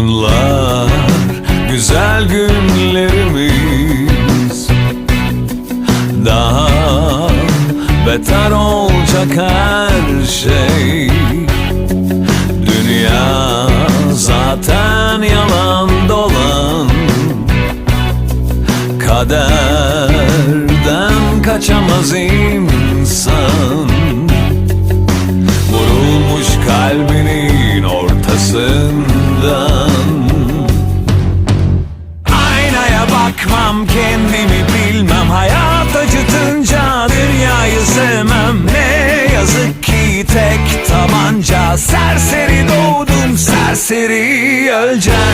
bunlar güzel günlerimiz. Daha beter olacak her şey. Dünya zaten yalan dolan. Kaderden kaçamaz imkan kendimi bilmem Hayat acıtınca dünyayı sevmem. Ne yazık ki tek tabanca. Serseri doğdum serseri öleceğim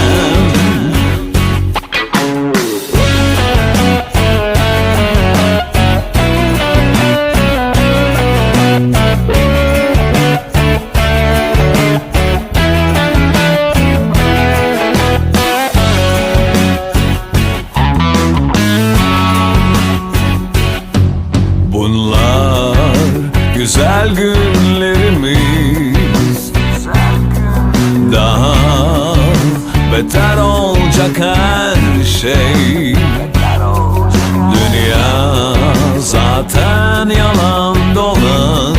güzel günlerimiz. Daha beter olacak her şey. Dünya zaten yalan dolan.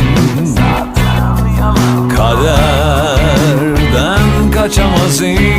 Kaderden kaçamaz insan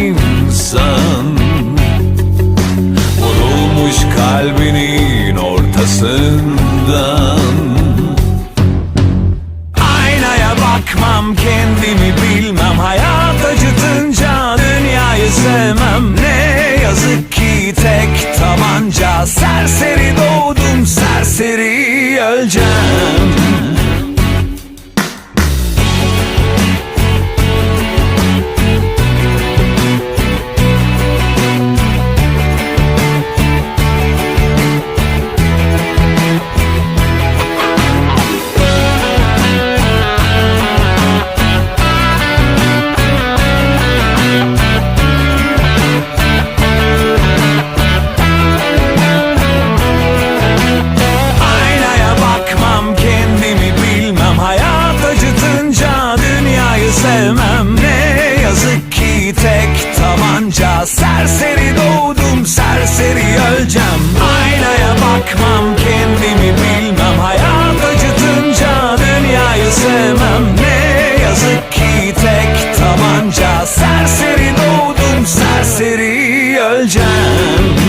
Tek tabanca. Serseri doğdum serseri öleceğim. Aynaya bakmam kendimi bilmem. Hayat acıtınca dünyayı sevmem. Ne yazık ki tek tabanca. Serseri doğdum serseri öleceğim.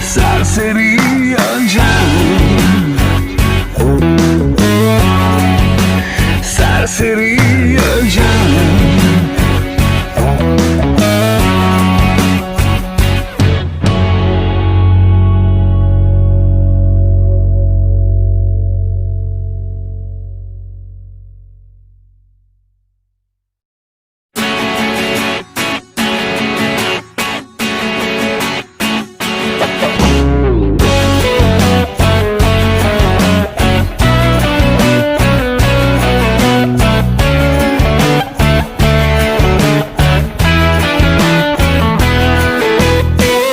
Serseri öleceğim. Serseri